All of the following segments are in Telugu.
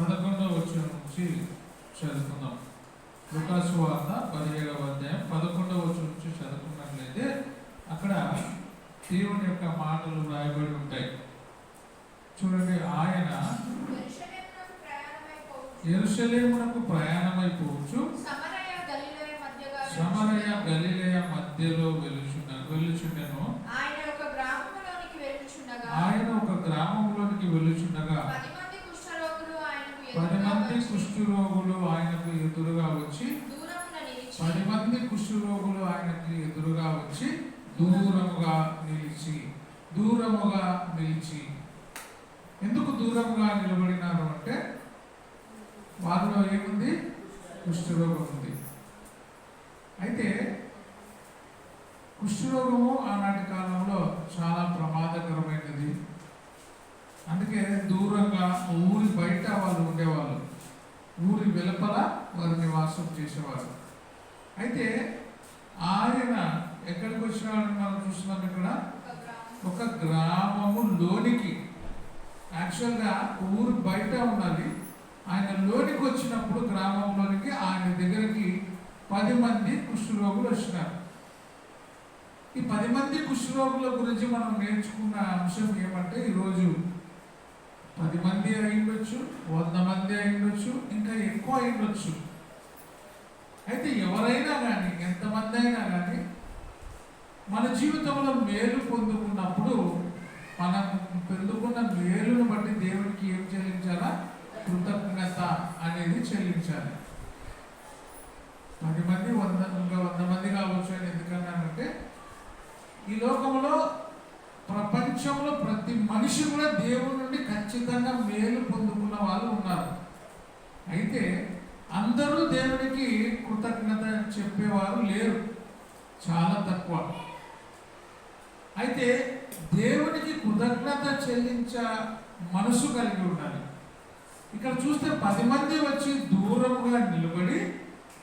పదకొండవ వచ్చిన నుంచి చదువుకుందాం. లుకాసు వార్త పదిహేడవ అధ్యాయం పదకొండవ వచ్చిన నుంచి చదువుకున్నట్లయితే అక్కడ దేవుని యొక్క మాటలు రాయబడి ఉంటాయి. చూడండి ఆయన. ఎరుసలేమునకు ప్రయాణమైపోవచ్చు. సమరయ గలిలయ మధ్యలో వెలుచున్న వెలుచుండెను ఆయన ఒక గ్రామంలోనికి వెలుచుండగా పది మంది కుష్ఠరోగులు ఆయనకు పది ఎదురుగా మంది వచ్చి కుష్ఠరోగులు ఆయనకు ఎదురుగా వచ్చి పది మంది కుష్ఠరోగులు ఆయనకి ఎదురుగా వచ్చి దూరముగా నిలిచి దూరముగా నిలిచి. ఎందుకు దూరముగా నిలబడినారు అంటే వారిలో ఏముంది? కుష్ఠరోగం ఉంది. అయితే కుష్ఠరోగము ఆనాటి కాలంలో చాలా ప్రమాదకరమైనది. అందుకే దూరంగా ఊరి బయట వాళ్ళు ఉండేవాళ్ళు. ఊరి వెలుపల వారు నివాసం చేసేవారు. అయితే ఆయన ఎక్కడికి వచ్చినాడని మనం చూస్తున్నాం ఇక్కడ? ఒక గ్రామము లోనికి యాక్చువల్గా ఊరు బయట ఉన్నది. ఆయన లోనికి వచ్చినప్పుడు గ్రామంలోనికి ఆయన దగ్గరికి పది మంది కుష్ఠరోగులు వచ్చినారు. ఈ పది మంది కుష్ఠరోగుల గురించి మనం నేర్చుకున్న అంశం ఏమంటే ఈరోజు పది మంది అయిండొచ్చు వంద మంది అయిండొచ్చు ఇంకా ఎక్కువ అయిండొచ్చు. అయితే ఎవరైనా కానీ ఎంతమంది అయినా కానీ మన జీవితంలో మేలు పొందుకున్నప్పుడు మనం పొందుకున్న మేలును బట్టి దేవునికి ఏం చెల్లించాలా? కృతజ్ఞత అనేది చెల్లించాలి. పది మంది వంద ఇంకా వంద మంది కావచ్చు అని ఎందుకన్నానంటే ఈ లోకంలో ప్రపంచంలో ప్రతి మనిషి కూడా దేవుడి ఖచ్చితంగా మేలు పొందుకున్న వాళ్ళు ఉన్నారు. అయితే అందరూ దేవునికి కృతజ్ఞత చెప్పేవారు లేరు. చాలా తక్కువ. అయితే దేవునికి కృతజ్ఞత చెల్లించ మనసు కలిగి ఉండాలి. ఇక్కడ చూస్తే పది మంది వచ్చి దూరముగా నిలబడి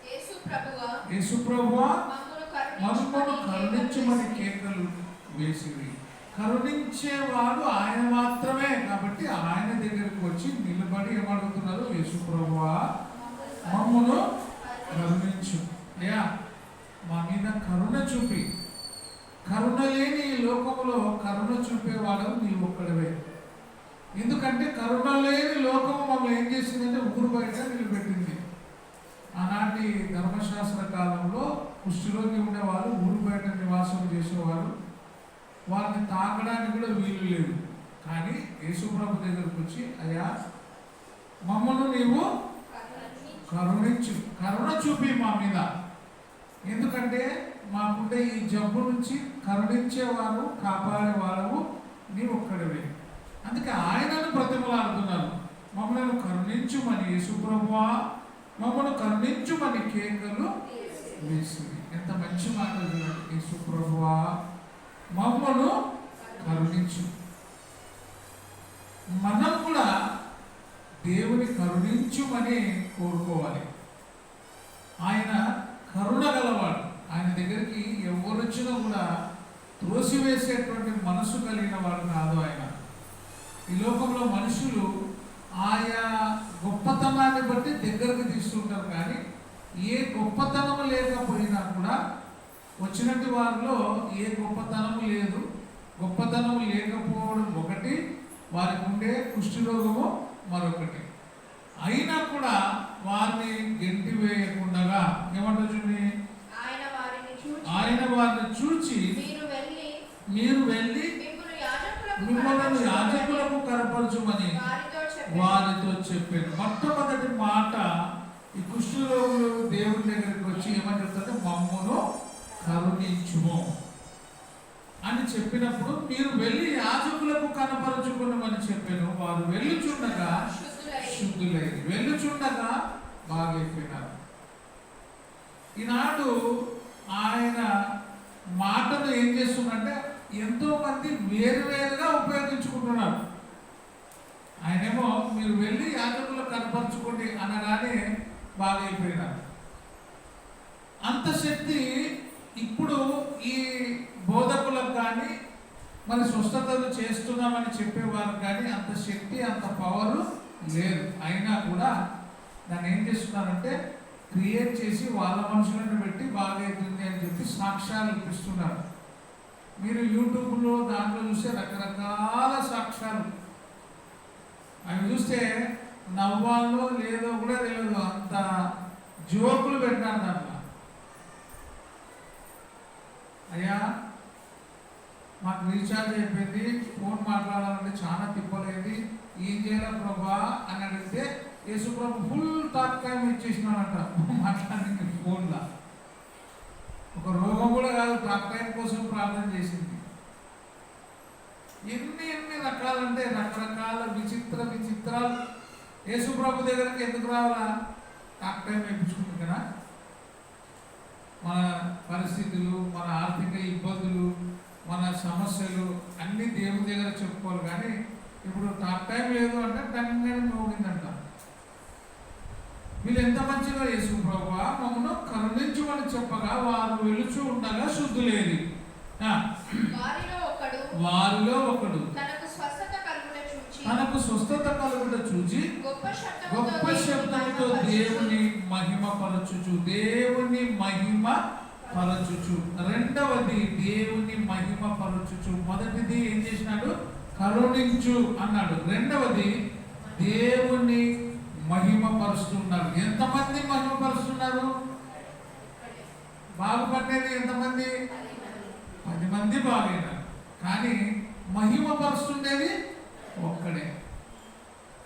యేసు ప్రభువా యేసుప్రభువా కరుణించమని కరుణించమని కేకలు వేసివి కరుణించేవాడు ఆయన మాత్రమే. కాబట్టి ఆయన దగ్గరికి వచ్చి నిలబడి ఏమడుగుతున్నారు యేసుప్రభువా మమ్మను కరుణించు. అయ్యా మా మీద కరుణ చూపి. కరుణ లేని ఈ లోకంలో కరుణ చూపేవాడు నీ ఒక్కడవే. ఎందుకంటే కరుణ లేని లోకం మమ్మల్ని ఏం చేసిందంటే ఊరు బయట నిలబెట్టింది. ఆనాటి ధర్మశాస్త్ర కాలంలో కుష్టిలోకి ఉండేవారు ఊరు బయట నివాసం చేసేవారు వారిని తాకడానికి కూడా వీలు లేదు. కానీ యేసుప్రభు దగ్గరకు వచ్చి అయ్యా మమ్మల్ని నీవు కరుణించు. కరుణ చూపి మా మీద. ఎందుకంటే మాకుండే ఈ జబ్బు నుంచి కరుణించేవారు కాపాడేవారు నీ ఒక్కడివే. అందుకే ఆయనను ప్రతిమలాడుతున్నారు మమ్మల్ని కరుణించుమని యేసుప్రభువా మమ్మల్ని కరుణించుమని కేకలు వేసింది ఎంత మంచి మాట చూడండి యేసుప్రభువా మమ్మను కరుణించు. మనం కూడా దేవుని కరుణించుమని కోరుకోవాలి. ఆయన కరుణ గలవాడు. ఆయన దగ్గరికి ఎవరు వచ్చినా కూడా త్రోసివేసేటువంటి మనసు కలిగిన వాడు కాదు ఆయన. ఈ లోకంలో మనుషులు ఆయా గొప్పతనాన్ని బట్టి దగ్గరకు తీసుకుంటారు కానీ ఏ గొప్పతనం లేకపోయినా కూడా వచ్చినట్టు వారిలో ఏ గొప్పతనము లేదు. గొప్పతనము లేకపోవడం ఒకటి వారికి ఉండే కుష్ఠరోగము మరొకటి. అయినా కూడా వారిని గెంటి వేయకుండా చూడండి? ఆయన వారిని చూచి మీరు వెళ్ళి మిమ్మల్ని యాజకులకు కనపరచుమని వారితో చెప్పాను మొట్టమొదటి మాట ఈ కుష్ఠరోగులు దేవుని దగ్గరికి వచ్చి ఏమని చెప్తారంటే మమ్మును కరుణించుము అని చెప్పినప్పుడు మీరు వెళ్ళి యాజకులకు కనపరచుకున్నామని చెప్పాను. వారు వెళ్ళుచుండగా శుద్ధులై శుద్ధులైంది వెళ్ళుచుండగా బాగైపోయినారు. ఈనాడు ఆయన మాటను ఏం చేస్తుందంటే ఎంతో మంది వేరువేరుగా ఉపయోగించుకుంటున్నారు. ఆయనేమో మీరు వెళ్ళి యాజకులు కనపరచుకోండి అనగానే బాగైపోయినారు. అంత శక్తి ఇప్పుడు ఈ బోధకులకు కానీ మరి స్వస్థతలు చేస్తున్నామని చెప్పేవారు కానీ అంత శక్తి అంత పవర్ లేదు. అయినా కూడా దాన్ని ఏం చేస్తున్నారంటే క్రియేట్ చేసి వాళ్ళ మనుషులను పెట్టి బాగైతుంది అని చెప్పి సాక్ష్యాలు ఇప్పిస్తున్నారు. మీరు యూట్యూబ్లో దాంట్లో చూస్తే రకరకాల సాక్ష్యాలు. అవి చూస్తే నవ్వాలో లేదో కూడా తెలియదు. అంత జోకులు పెట్టారు దాంట్లో అయ్యా మాకు రీఛార్జ్ అయిపోయింది ఫోన్ మాట్లాడాలంటే చాలా తిప్పలేదు. ఏం చేయాలి ప్రభా అని అడిగితే యేసు ప్రభు ఫుల్ టాక్ టైం ఇచ్చేసినాడంట మాట్లాడింది ఫోన్లో. ఒక రోగం కూడా కాదు టాక్ టైం కోసం ప్రార్థన చేసింది. ఎన్ని ఎన్ని రకాలంటే రకరకాల విచిత్ర విచిత్రాలు. యేసు ప్రభు దగ్గరికి ఎందుకు రావాలా? టాక్ టైం వేయించుకుంటుంది కదా. మన పరిస్థితులు మన ఆర్థిక ఇబ్బందులు మన సమస్యలు అన్ని దేవుని దగ్గర చెప్పుకోవాలి. కానీ ఇప్పుడు టాక్ టైం లేదు అంటే టంగని మోగిందంట వీళ్ళు ఎంత మంచిగా యేసు ప్రభు మమ్మను కరుణించమని చెప్పగా వారు వెలుచు ఉండగా శుద్ధులేది వారిలో ఒకడు వారిలో ఒకడు తనకు స్వస్థత కలుగుట చూచి తనకు స్వస్థత కలుగుట చూచి గొప్ప శబ్దంతో దేవుని మహిమ పరచుచు. దేవుని మహిమ పరచుచు రెండవది దేవుని మహిమ పరచుచు. మొదటిది ఏం చేసినాడు? కరుణించు అన్నాడు. రెండవది దేవుని మహిమ పరుస్తున్నాడు ఎంతమంది మహిమ పరుస్తున్నారు? బాగుపడేది ఎంతమంది? పది మంది బాగైనారు. కానీ మహిమ పరుస్తుండేది ఒక్కడే.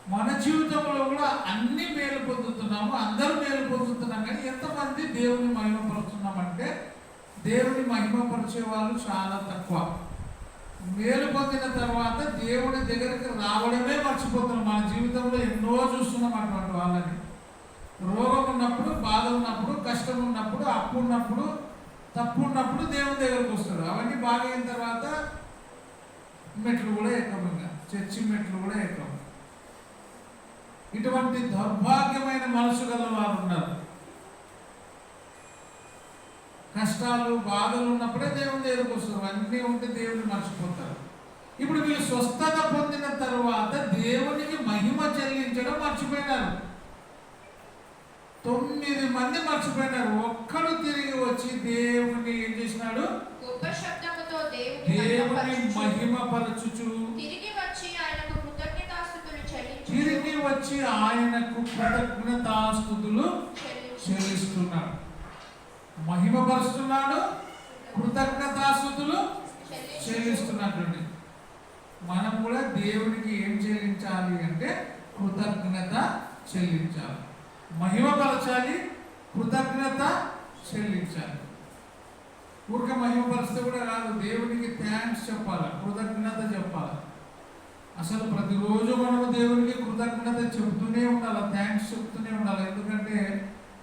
మన జీవితంలో కూడా అన్ని మేలు పొందుతున్నాము అందరూ మేలు పొందుతున్నాం కానీ ఎంతమంది దేవుని మహిమపరుస్తున్నామంటే దేవుని మహిమపరిచే వాళ్ళు చాలా తక్కువ. మేలు పొందిన తర్వాత దేవుని దగ్గరికి రావడమే మర్చిపోతున్నాం. మన జీవితంలో ఎన్నో చూస్తున్నాం అటువంటి వాళ్ళని. రోగం ఉన్నప్పుడు బాధ ఉన్నప్పుడు కష్టం ఉన్నప్పుడు అప్పు ఉన్నప్పుడు తప్పు ఉన్నప్పుడు దేవుని దగ్గరకు వస్తాడు. అవన్నీ బాగైన తర్వాత మెట్లు కూడా ఎక్కము ఇంకా చర్చి మెట్లు కూడా ఎక్కము ఇటువంటి దౌర్భాగ్యమైన మనసు గల వారు ఉన్నారు. కష్టాలు బాధలు ఉన్నప్పుడే దేవుని దగ్గరకు వస్తారు. అన్నీ ఉంటే దేవుని మర్చిపోతారు. ఇప్పుడు వీళ్ళు స్వస్థత పొందిన తర్వాత దేవునికి మహిమ చెల్లించడం మర్చిపోయినారు. తొమ్మిది మంది మర్చిపోయినారు. ఒక్కడు తిరిగి వచ్చి దేవుని ఏం చేసినాడు? దేవుని మహిమపరచుచు, మహిమ పరచుచు తిరిగి వచ్చి ఆయనకు కృతజ్ఞతాస్తుతులు చెల్లించు తిరిగి వచ్చి ఆయనకు కృతజ్ఞతాస్థుతులు చెల్లిస్తున్నాడు మహిమపరుస్తున్నాడు కృతజ్ఞతాస్థుతులు చెల్లిస్తున్నటువంటి. మనం కూడా దేవునికి ఏం చెల్లించాలి అంటే కృతజ్ఞత చెల్లించాలి. మహిమపరచాలి కృతజ్ఞత చెల్లించాలి. ఊరికే మహిమపరిస్తే కూడా కాదు దేవునికి థ్యాంక్స్ చెప్పాలి కృతజ్ఞత చెప్పాలి. అసలు ప్రతిరోజు మనము దేవునికి కృతజ్ఞత చెబుతూనే ఉండాలి థ్యాంక్స్ చెప్తూనే ఉండాలి? ఎందుకంటే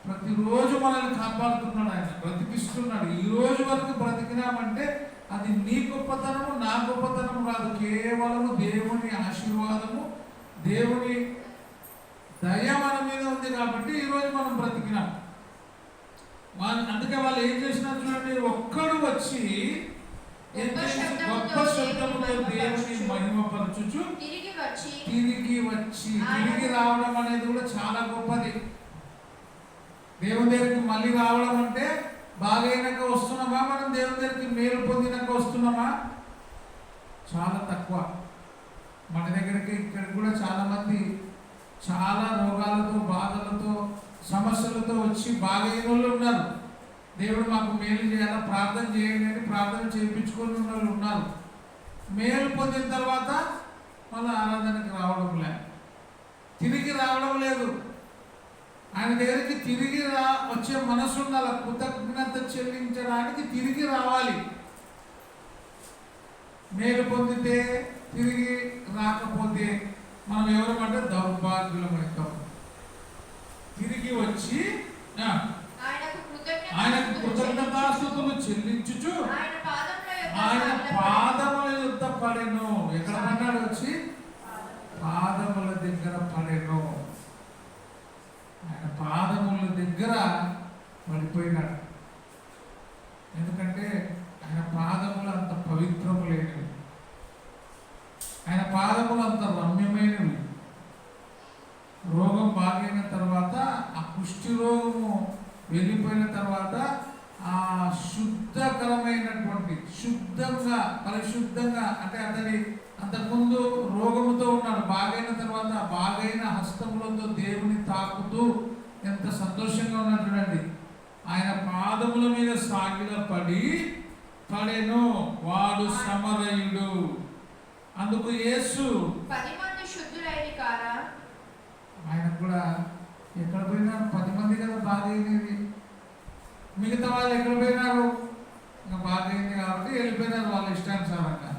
ప్రతిరోజు మనల్ని కాపాడుతున్నాడు ఆయన బ్రతికిస్తున్నాడు. ఈ రోజు వరకు బ్రతికినామంటే అది నీ గొప్పతనము నా గొప్పతనము కాదు. కేవలము దేవుని ఆశీర్వాదము దేవుని దయ మన మీద ఉంది కాబట్టి ఈరోజు మనం బ్రతికినాం. వాళ్ళ అందుకే వాళ్ళు ఏం చేసినారు చూడండి ఒక్కడు వచ్చి గొప్ప శబ్దముతో దేవుని మహిమపరచుచు తిరిగి వచ్చి తిరిగి వచ్చి తిరిగి రావడం అనేది కూడా చాలా గొప్పది. దేవుని దగ్గరికి మళ్ళీ రావడం అంటే బాగైనాక వస్తున్నామా? మనం దేవుని దగ్గరికి మేలు పొందినాక వస్తున్నామా? చాలా తక్కువ. మన దగ్గరికి ఇక్కడ కూడా చాలా మంది చాలా రోగాలతో బాధలతో సమస్యలతో వచ్చి బాగైన వాళ్ళు ఉన్నారు. దేవుడు మాకు మేలు చేయాలా ప్రార్థన చేయండి అని ప్రార్థన చేయించుకొని ఉన్న వాళ్ళు ఉన్నారు. మేలు పొందిన తర్వాత మళ్ళీ ఆరాధనకి రావడం లే. తిరిగి రావడం లేదు. ఆయన దగ్గరికి తిరిగి రా వచ్చే మనసు ఉండాలి కృతజ్ఞత చెల్లించడానికి తిరిగి రావాలి. మేలు పొందితే తిరిగి రాకపోతే మనం ఎవరమంటే దౌర్భాగ్యులమవుతాం తిరిగి వచ్చి ఆ, ఆయనకు ఆయనకు కృతజ్ఞతాస్తుతులు కృతజ్ఞతాస్తుతులు చెల్లించుచు. ఆయన పాదముల యుద్ధ పడెను. ఎక్కడ పడ్డాడు వచ్చి? పాదముల దగ్గర పడెను. ఆయన పాదముల దగ్గర పడిపోయినాడు. ఎందుకంటే ఆయన పాదములు అంత పవిత్రములైనవి ఆయన పాదములు అంత రమ్యమైనవి. రోగం బాగైన తర్వాత ఆ కుష్టి రోగము వెళ్ళిపోయిన తర్వాత ఆ శుద్ధకరమైనటువంటి శుద్ధంగా పరిశుద్ధంగా అంటే అతని అంతకుముందు రోగముతో ఉన్నాడు. బాగైన తర్వాత బాగైన హస్తములతో దేవుని తాకుతూ ఎంత సంతోషంగా ఉన్నాడు చూడండి. ఆయన పాదముల మీద సాగిల పడి పడెను. వాడు సమరయుడు. అందుకు యేసు పది మంది శుద్ధులైన కారా? ఆయన కూడా ఎక్కడ పోయినా పది మంది కదా బాగైనది మిగతా వాళ్ళు ఎక్కడ పోయినారు? ఇంకా బాగుంది కాబట్టి వెళ్ళిపోయినారు వాళ్ళ ఇష్టానుసారంగా.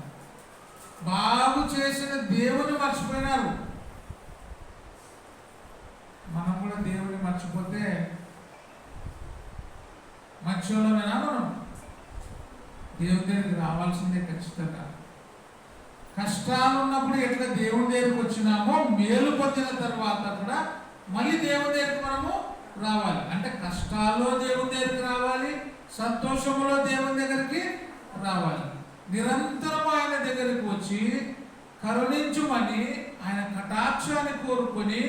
బాగు చేసిన దేవుని మర్చిపోయినారు. మనం కూడా దేవుని మర్చిపోతే మంచోళ్ళమేనా మనం? దేవుని దగ్గరికి రావాల్సిందే ఖచ్చితంగా. కష్టాలు ఉన్నప్పుడు ఎట్లా దేవుని దగ్గరికి వచ్చినామో మేలు పొందిన తర్వాత కూడా మళ్ళీ దేవుని దగ్గరికి మనము రావాలి. అంటే కష్టాల్లో దేవుని దగ్గరికి రావాలి సంతోషములో దేవుని దగ్గరికి రావాలి. నిరంతరం ఆయన దగ్గరికి వచ్చి కరుణించుమని ఆయన కటాక్షాన్ని కోరుకొని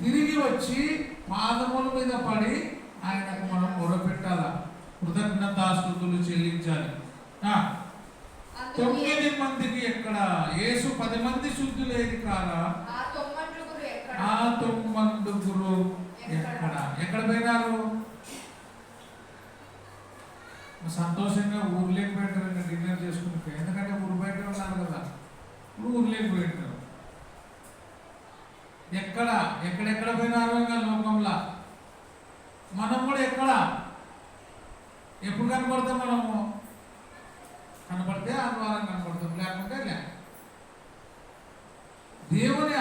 తిరిగి వచ్చి పాదముల మీద పడి ఆయనకు మనం మొరపెట్టాల? కృతజ్ఞతాస్తుతులు చెల్లించాలి. తొమ్మిది మందికి ఎక్కడ? యేసు పది మంది శుద్ధులేది కాదా? ఆ తొమ్మండుగురు ఎక్కడ? ఎక్కడ పోయినారు? సంతోషంగా ఊర్లేకి పెట్టారండి డిన్నర్ చేసుకుంటే ఎందుకంటే ఊరు బయట ఉన్నారు కదా. ఇప్పుడు ఊర్లేకి పెట్టారు ఎక్కడ? ఎక్కడెక్కడ పోయినారు ఇంకా లోకంలో? మనం కూడా ఎక్కడ? ఎప్పుడు కనపడతాం మనము? కనపడితే ఆదివారం కనపడతాం లేకుంటే లే. దేవుని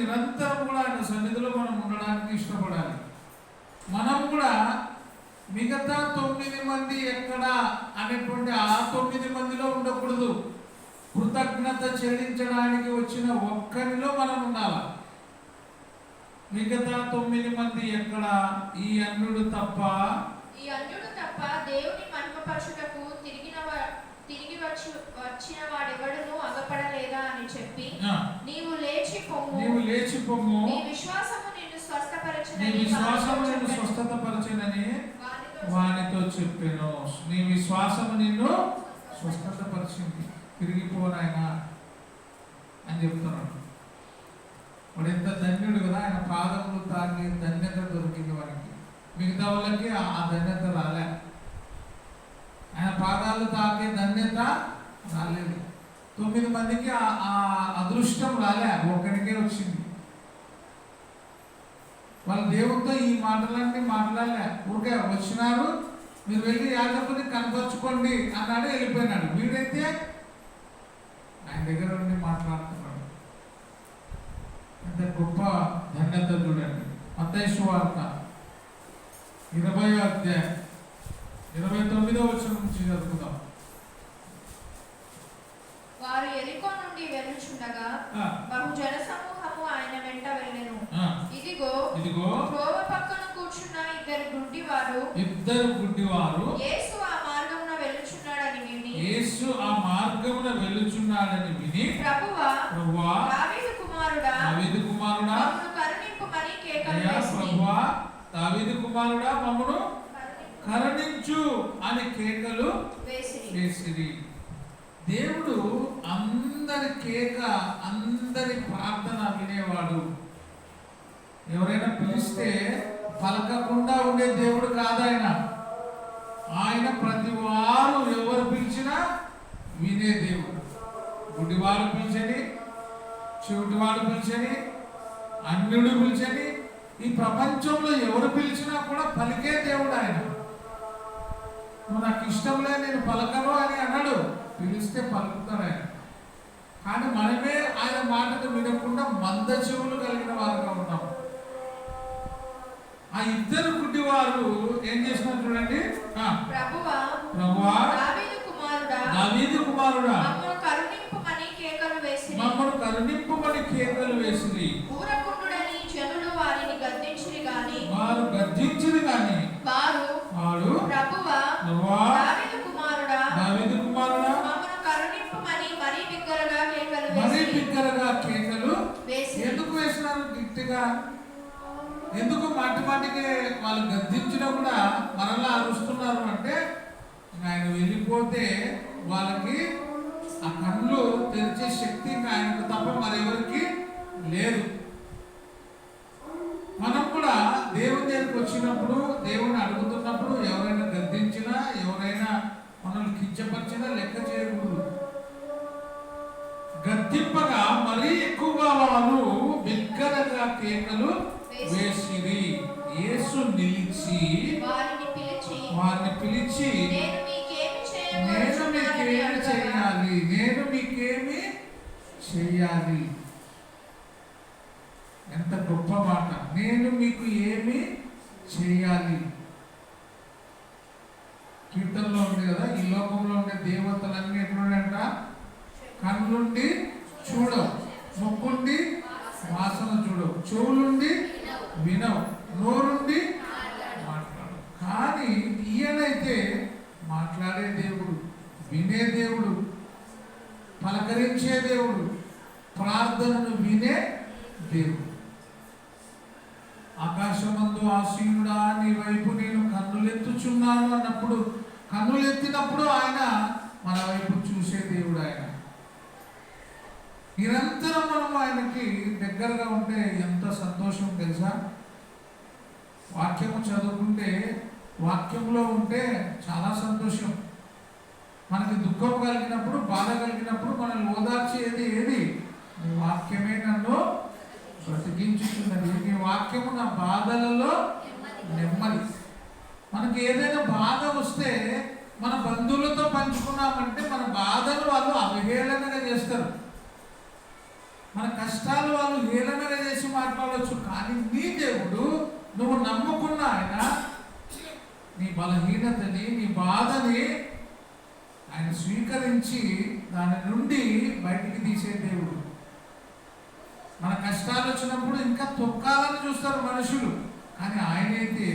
నిరంతరం కూడా ఆయన సన్నిధిలో మనం ఉండడానికి ఇష్టపడాలి. మనం కూడా మిగతా తొమ్మిది మంది ఎక్కడ అనేటువంటి ఆ తొమ్మిది మందిలో ఉండకూడదు. కృతజ్ఞత చెల్లించడానికి వచ్చిన ఒక్కరిలో మనం ఉండాలి. మిగతా తొమ్మిది మంది ఎక్కడ? ఈ అన్నుడు తప్ప ఈ అన్యుడు తప్ప దేవుని మహిమపరచుటకు తిరిగిన తిరిగి వచ్చి వచ్చిన వాడెవడును అగపడలేదా అని చెప్పి నీవు లేచి పొమ్ము. నీవు లేచి పొమ్ము. నీ విశ్వాసము నిన్ను నీ స్వస్థపరచునని విశ్వాసము వానితో నిన్ను. స్వస్థతపరచనని వానితో చెప్పాను. నీ విశ్వాసము నిన్ను స్వస్థతపరిచింది తిరిగిపోనాయన అని చెప్తున్నాడు. వాడు ఎంత ధన్యుడు కదా ఆయన పాదములు తాకి ధన్యత దొరికింది వారికి మిగతా వాళ్ళకి ఆ ధన్యత రాలే. పాదాలు తాకే ధన్యత రాలేదు. తొమ్మిది మందికి ఆ అదృష్టం రాలే ఒక్కడికే వచ్చింది. వాళ్ళ దేవుడితో ఈ మాటలన్నీ మాట్లాడలే. ఊరికే వచ్చినారు మీరు వెళ్ళి యాజకుని కనపరుచుకోండి అన్నాడు వెళ్ళిపోయినాడు. వీడైతే ఆయన దగ్గర ఉండి మాట్లాడుతున్నాడు. ఎంత గొప్ప ధన్యత చూడండి. మత్తయి వార్త ఇరవై అధ్యాయం. ఇరవై తొమ్మిదో వచ్చిన నుంచి చదువుకుందాం. వారు ఎరికో నుండి వెళ్ళుచుండగా బహు జన సమూహము ఆయన వెంట వెళ్ళెను. ఇదిగో ఇదిగో. త్రోవ పక్కన కూర్చున్న ఇద్దరు గుడ్డివారు ఇద్దరు గుడ్డివారు యేసు ఆ మార్గమున వెళ్ళుచున్నాడని విని యేసు ఆ మార్గమున వెళ్ళుచున్నాడని విని ప్రభువా ప్రభువా దావీదు కుమారుడా దావీదు కుమారుడా మమ్మను కరుణింపుమని కేకలు. ప్రభువా దావీదు కుమారుడా మమ్మను కరుణించు అని కేకలు వేసిరి. దేవుడు అందరి కేక అందరి ప్రార్థన వినేవాడు. ఎవరైనా పిలిస్తే పలకకుండా ఉండే దేవుడు కాదాయన ఆయన. ప్రతి వారు ఎవరు పిలిచినా వినే దేవుడు. గుడివాడు పిలిచని చెవిటివాడు పిలిచని అన్యుడు పిలిచని ఈ ప్రపంచంలో ఎవరు పిలిచినా కూడా పలికే దేవుడు ఆయన. నువ్వు నాకు ఇష్టం లేదు నేను పలకను అని అన్నాడు. పిలిస్తే పలుకుతాడు ఆయన కానీ మనమే ఆయన మాటను వినకుండా మంద చెవులు కలిగిన వారుగా ఉన్నాం ఆ ఇద్దరు గుడ్డివారు ఏం చేసినారు చూడండి. ప్రభువా ప్రభువా. దావీదు కుమారుడా. మమ్మను కరుణింపుమని కేకలు వేసిరి. మమ్మను కరుణింపమని కేకలు వేసింది ఊరకుండుడని జనులు వారిని గద్దించిరి గాని వారు గర్జించింది కానీ వారు వాడు ప్రభువా ప్రభువా గట్టిగా ఎందుకు మాటి మాటికి వాళ్ళు గద్దించినా కూడా మరలా అరుస్తున్నారు అంటే ఆయన వెళ్ళిపోతే వాళ్ళకి ఆ కళ్ళు తెరిచే శక్తి ఆయనకు తప్ప మరెవరికి లేదు. మనం కూడా దేవుని దగ్గరికి వచ్చినప్పుడు దేవుని అడుగుతున్నప్పుడు ఎవరైనా గద్దించినా ఎవరైనా మనల్ని కించపరిచినా లెక్క చేయకూడదు. గద్దింపగా మరీ ఎక్కువగా వాళ్ళు బిగ్గరగా కేకలు వేసిరి. యేసు నిలిచి వారిని పిలిచి వారిని పిలిచి నేను మీకేమి చేయాలి? నేను మీకేమి చేయాలి? ఎంత గొప్ప మాట. నేను మీకు ఏమి చేయాలి? కీర్తనలో ఉంది కదా ఈ లోకంలో ఉండే దేవతలన్నీ ఎట్లుండంట కళ్ళుండి చూడవు ముక్కుండి వాసన చూడవు చెవులుండి వినవు నోరుండి మాట్లాడు. కానీ ఈయనైతే మాట్లాడే దేవుడు వినే దేవుడు పలకరించే దేవుడు ప్రార్థనను వినే దేవుడు. ఆకాశమందు ఆసీనుడా నీ వైపు నేను కన్నులెత్తుచున్నాను అన్నప్పుడు కన్నులెత్తినప్పుడు ఆయన మన వైపు చూసే దేవుడు ఆయన. నిరంతరం మనం ఆయనకి దగ్గరగా ఉంటే ఎంత సంతోషం తెలుసా? వాక్యము చదువుకుంటే వాక్యంలో ఉంటే చాలా సంతోషం. మనకి దుఃఖం కలిగినప్పుడు బాధ కలిగినప్పుడు మనల్ని ఓదార్చేది ఏది నీ వాక్యమే నన్ను బ్రతికించుతున్నది నీ వాక్యము నా బాధలలో నెమ్మది. మనకి ఏదైనా బాధ వస్తే మన బంధువులతో పంచుకున్నామంటే మన బాధలు వాళ్ళు అవహేళనగా చేస్తారు. మన కష్టాలు వాళ్ళు హేళనగా చేసి మాట్లాడవచ్చు కానీ నీ దేవుడు నువ్వు నమ్ముకున్న ఆయన నీ బలహీనతని నీ బాధని ఆయన స్వీకరించి దాని నుండి బయటికి తీసే దేవుడు. మన కష్టాలు వచ్చినప్పుడు ఇంకా తొక్కాలని చూస్తారు మనుషులు. కానీ ఆయనైతే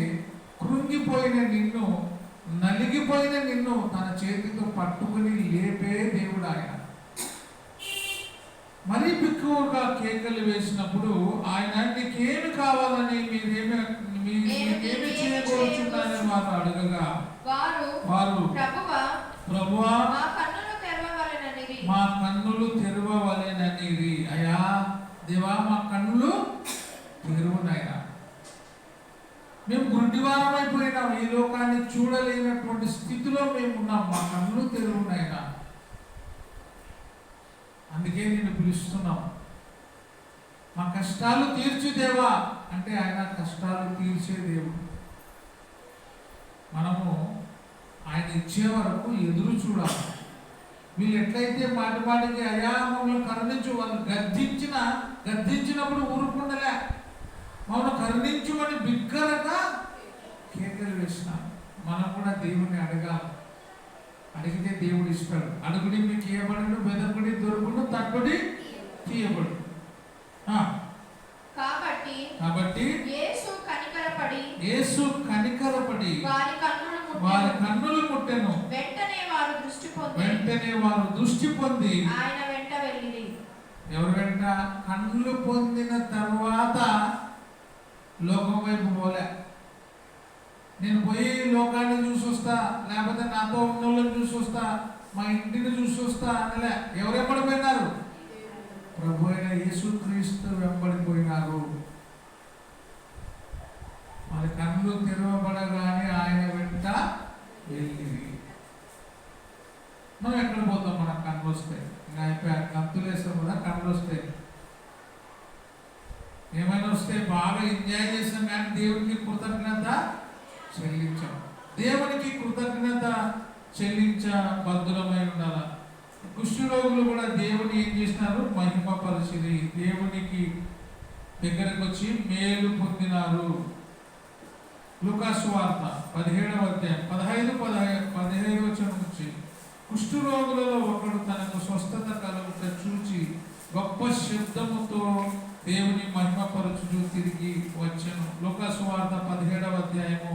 కృంగిపోయిన నిన్ను నలిగిపోయిన నిన్ను తన చేతితో పట్టుకుని లేపే దేవుడు ఆయన. మరీ బిక్కువగా కేకలు వేసినప్పుడు ఆయన నీకేమి కావాలని మీరేమి మీకేమి చేయబోతున్నారని వారు అడగగా. వారు వారు ప్రభువా ప్రభువా మా కన్నులు తెరవవలెననిరి మా కన్నులు తెరవవలెననిది అయ్యా దేవా మా కన్నులు తెరువునాయన. మేము గుడ్డివారం అయిపోయినాం ఈ లోకాన్ని చూడలేనటువంటి స్థితిలో మేము ఉన్నాం. మా కన్నులు తెరువునాయన. అందుకే నేను పిలుస్తున్నాం. మా కష్టాలు తీర్చు దేవా అంటే ఆయన కష్టాలు తీర్చే దేవుడు మనము ఆయన ఇచ్చే వరకు ఎదురు చూడాలి. వీళ్ళు ఎట్లయితే మాటి మాటికి అయా మమ్మల్ని కరుణించు వాళ్ళు గద్దించిన గద్దించినప్పుడు ఊరుకుండలే. మమ్మల్ని కరుణించుమని బిగ్గరగా కేకలు వేసిన మనం కూడా దేవుణ్ణి అడగాలి. అడిగితే దేవుడు ఇస్తాడు. అడుగుడి మీకు ఇవ్వబడును బెదకుడి దొరుకుడు తట్టుడి తీయబడు. కాబట్టి కాబట్టి యేసు కనికరపడి యేసు కనికరపడి వారి కన్నులు వారి కన్నులు ముట్టెను. వెంటనే వారు దృష్టి పొంది వెంటనే వారు దృష్టి పొంది ఆయన వెంట వెళ్ళిరి. ఎవరు వెంట? కళ్ళు పొందిన తర్వాత లోకం వైపు పోలే. నేను పోయి లోకాన్ని చూసి వస్తా లేకపోతే నాతో ఉన్న వాళ్ళని చూసి వస్తా మా ఇంటిని చూసి వస్తా అనలే. ఎవరు వెంబడిపోయినారు ప్రభు అయిన యేసుక్రీస్తు వెంబడిపోయినారు మరి కళ్ళు తెరవబడగానే ఆయన వెంట వెళ్ళి మనం ఎక్కడ పోతాం? మనకు కళ్ళు వస్తాయి ఇంకా అయిపోయా? కంతులు వేస్తాం కదా కళ్ళు వస్తాయి ఏమైనా వస్తే బాగా ఎంజాయ్ చేసాం కానీ దేవునికి కృతజ్ఞత చెల్లించాం. దేవునికి కృతజ్ఞత చెల్లించ బద్దులమై ఉండాలి? కుష్ఠరోగులు కూడా దేవుని ఏం చేసినారు? మహిమపరిచింది దేవునికి దగ్గరకు వచ్చి మేలు పొందినారు. లూకాసు వార్త పదిహేడవ అధ్యాయం. పదహైదు పదహైదు పదిహేడు వచ్చిన నుంచి. కుష్ఠరోగులలో ఒకడు తనకు స్వస్థత కలుగుట చూచి గొప్ప శబ్దముతో దేవుని మహిమపరచుచు తిరిగి వచ్చాను. లూకాసు వార్త పదిహేడవ అధ్యాయము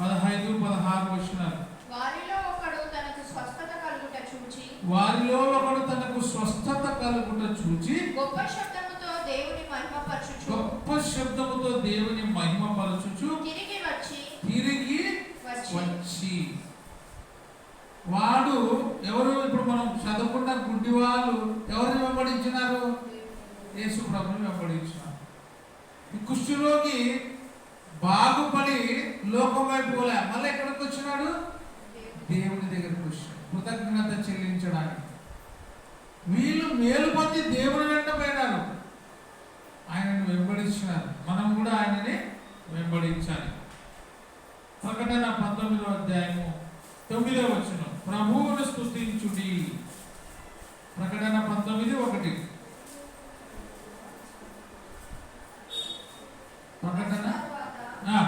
పదహైదు పదహారు వచ్చినారు వారిలో ఒకడు తనకు స్వస్థత కలుగు వారిలో ఒకడు తనకు స్వస్థత కలుగుట చూచి గొప్ప శబ్దముతో దేవుని మహిమపరచుచు గొప్ప శబ్దముతో దేవుని మహిమపరచుచు తిరిగి వచ్చి తిరిగి వచ్చి. వచ్చి. వాడు ఎవరు? ఇప్పుడు మనం చదువుకున్న గుడ్డి వాళ్ళు ఎవరిని వెంబడించినారు యేసు ప్రభుని వెంబడించినారు ఈ కుష్ఠరోగి బాగుపడి లోకం వైపు పోలే. మళ్ళీ ఎక్కడికి వచ్చినాడు? దేవుని దగ్గరికి వచ్చాడు కృతజ్ఞత చెల్లించడానికి. వీళ్ళు మేలు పొంది దేవుని వెంట పోయినారు. ఆయనను వెంబడించినారు. మనం కూడా ఆయనని వెంబడించాలి. ప్రకటన పంతొమ్మిదో అధ్యాయము తొమ్మిదో వచ్చిన ప్రభువును స్థుతించుడి ప్రకటన పంతొమ్మిది ఒకటి. ప్రకటన తరువాత ఆ,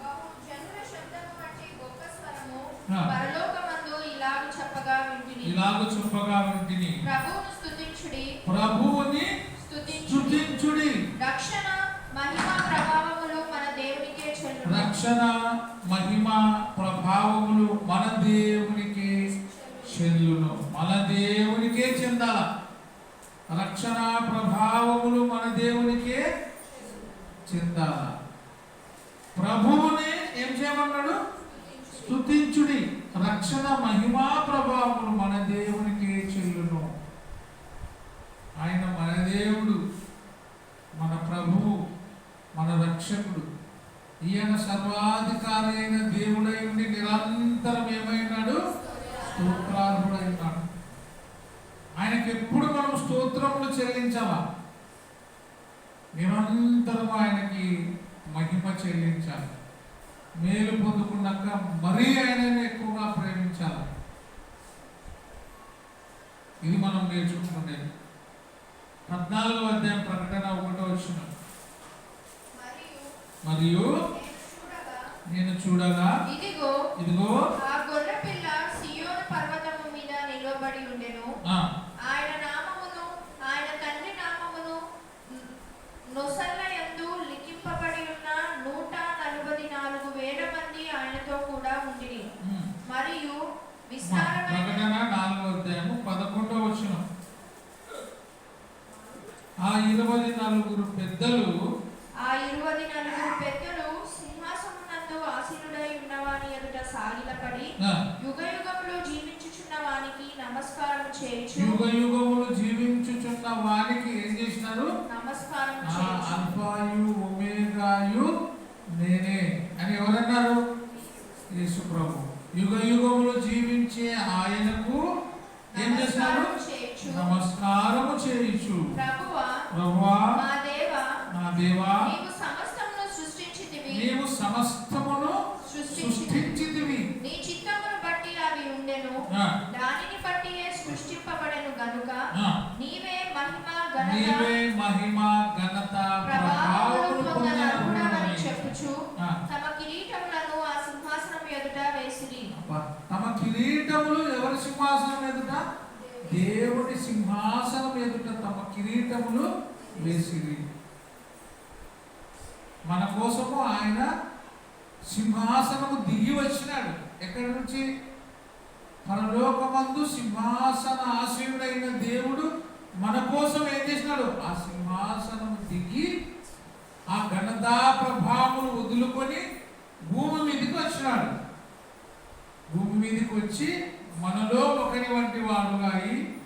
బహు జనుల శబ్దము వంటి గొప్ప స్వరము ఆ. పరలోకమందు ఇలాగు చెప్పగా వింటిని ఇలాగ చెప్పగా వింటిని ప్రభువును స్తుతించుడి ప్రభువుని స్తుతించుడి స్తుతించుడి రక్షణ మహిమ ప్రభావములు మన దేవునికే చెల్లును రక్షణ మహిమ ప్రభావములు మన దేవునికే చెల్లును మన దేవునికే చెందాల రక్షణ ప్రభావములు మన దేవునికే చెందాల ప్రభువుని ఏం చేయమన్నాడు? స్తుతించుడి. రక్షణ మహిమా ప్రభావములు మన దేవునికి చెల్లును ఆయన మన దేవుడు మన ప్రభువు మన రక్షకుడు. ఈయన సర్వాధికారి అయిన దేవుడై ఉండి నిరంతరం ఏమైనాడు? స్తోత్రార్హుడైనాడు. ఆయనకి ఎప్పుడు మనం స్తోత్రములు చెల్లించాలా? నిరంతరం ఆయనకి మహిమ చెల్లించాలి. మేలు పొందుకున్నాక మరీ ఆయనని ఎక్కువగా ప్రేమించాలి. ఇది మనం నేర్చుకుంటున్నది పద్నాలుగో అధ్యాయం ప్రకటన ఒకటో వచ్చిన. మరియు మరియు నేను చూడగా నేను చూడగా ఇదిగో ఇదిగో ఆ గొర్రె పిల్ల సియోను పర్వతము మీద నిలబడి ఉండెను ఆ, ఆయన నామమును ఆయన తండ్రి నామమును నొసల్ల యందు లిఖింపబడి ఉన్న నూట నలభై నాలుగు వేల మంది ఆయనతో కూడా ఉండిరి ఉమ్. మరియు మా విస్తారమైన ప్రకటన నాలుగో అధ్యాయము పదకొండో వచ్చిన ఆ ఇరవై నలుగురు పెద్దలు ఆ ఇరువది నలుగురు పెద్దలు సింహాసమునందు ఆసీనుడై ఉన్నవాని ఎదుట సాగిలపడి ఆ, యుగ యుగములు జీవించుచున్న వానికి నమస్కారం చేయుచు యుగ యుగములు జీవించుచున్న వారికి ఏం చేసినారు అల్ఫాయు ఒమేగాయు నేనే అని ఎవరన్నారు? యేసు ప్రభు. యుగ యుగములు జీవించే ఆయనకు ఏం చేయుచు నమస్కారము చేయించు. ప్రభువా నా దేవా నీవు సమస్తమును సృష్టించితివి నీవు సమస్తమును సృష్టించి సృష్టించితివి నీ చిత్తమును బట్టి అవి ఉండెను ఆ, దానిని బట్టియే సృష్టింపబడెను గనుక ఆ, నీవే మహిమ ఘనత నీవే మహిమ ఘనత ప్రభావములు. చెప్పుచు తమ కిరీటములను ఆ సింహాసనం ఎదుట వేసిరి. తమ కిరీటములు ఎవరి సింహాసనం ఎదుట? దేవుడి సింహాసనం ఎదుట తమ కిరీటములు వేసిరి. మన కోసము ఆయన సింహాసనము దిగి వచ్చినాడు. ఎక్కడి నుంచి? పరలోకమందు సింహాసన ఆశీనుడైన దేవుడు మన కోసం ఏం చేసినాడు? ఆ సింహాసనం దిగి ఆ ఘనతా ప్రభావములు వదులుకొని భూమి మీదకి వచ్చినాడు. భూమి మీదకి వచ్చి మనలో ఒకరి వంటి వాడుగా అయి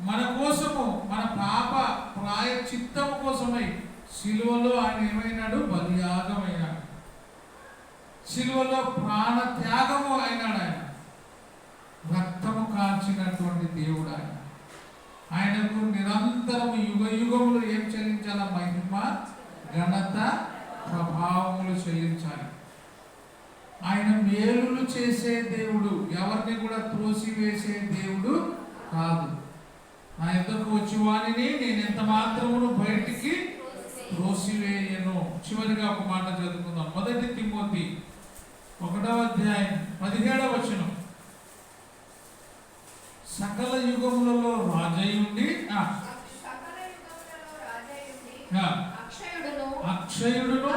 మన కోసము మన పాప ప్రాయ చిత్తము కోసమై సిలువలో ఆయన ఏమైనాడు? బలియాగమైనాడు. సిలువలో ప్రాణ త్యాగము అయినాడు ఆయన. రక్తము కాల్చినటువంటి దేవుడు ఆయన. ఆయనకు నిరంతరం యుగ యుగములు ఏం చెల్లించాల? మహిమ ఘనత ప్రభావములు చెల్లించాలి. ఆయన మేలులు చేసే దేవుడు ఎవరిని కూడా త్రోసివేసే దేవుడు కాదు. నా ఎద్దకు వచ్చి వాణిని నేను ఎంత మాత్రమును బయటికి త్రోసివేయను? చివరిగా ఒక మాట చదువుకుందాం. మొదటి తిమ్మోతి ఒకటవ అధ్యాయం పదిహేడవ వచనం. సకల యుగములలో రాజై ఉండి అక్షయుడును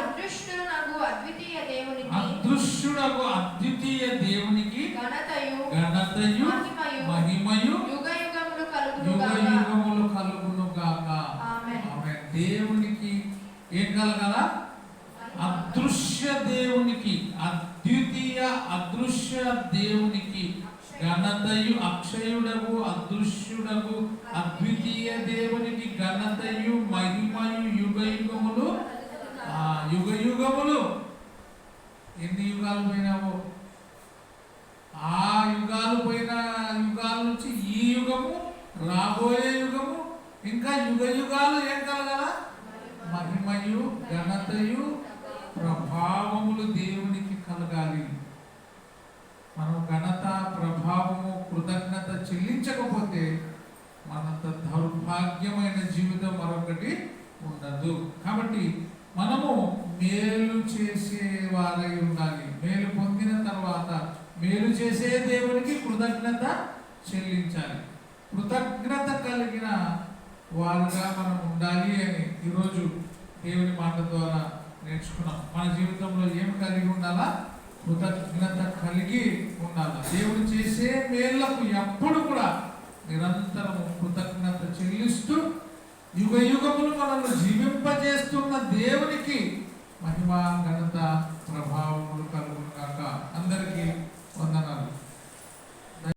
అద్వితీయ దేవునికి అదృశ్యుడకు అద్వితీయ దేవునికి ఘనతయు ఘనతయు మహిమయు మహిమయు యుగ యుగములు కలుగును యుగ గాక. యుగములు కలుగును గాక ఆమేన్. ఆమె దేవునికి ఏం కలగాల? అదృశ్య దేవునికి అద్వితీయ అదృశ్య దేవునికి ఘనతయు అక్షయుడవు అదృశ్యుడవు అద్వితీయ దేవునికి ఘనతయు మహిమయు యుగ యుగములు ఆ యుగ యుగములు ఎన్ని యుగాలు పోయినావో? ఆ యుగాలు పోయిన యుగాల నుంచి ఈ యుగము రాబోయే యుగము ఇంకా యుగ యుగాలు ఏం కలగల? మహిమయు ఘనతయు ప్రభావములు దేవునికి కలగాలి మనం ఘనత ప్రభావము కృతజ్ఞత చెల్లించకపోతే మనంత దౌర్భాగ్యమైన జీవితం మరొకటి ఉండదు. కాబట్టి మనము మేలు చేసే వారై ఉండాలి. మేలు పొందిన తర్వాత మేలు చేసే దేవునికి కృతజ్ఞత చెల్లించాలి. కృతజ్ఞత కలిగిన వారుగా మనం ఉండాలి అని ఈరోజు దేవుని మాట ద్వారా నేర్చుకున్నాం. మన జీవితంలో ఏమి కలిగి ఉండాలా? కృతజ్ఞత కలిగి ఉండాలి దేవుడు చేసే మేళ్ళకు ఎప్పుడు కూడా నిరంతరం కృతజ్ఞత చెల్లిస్తూ యుగ యుగములు మనల్ని జీవింపజేస్తున్న దేవునికి మహిమా ఘనత ప్రభావములు కలుగుగాక అందరికీ వందనాలు.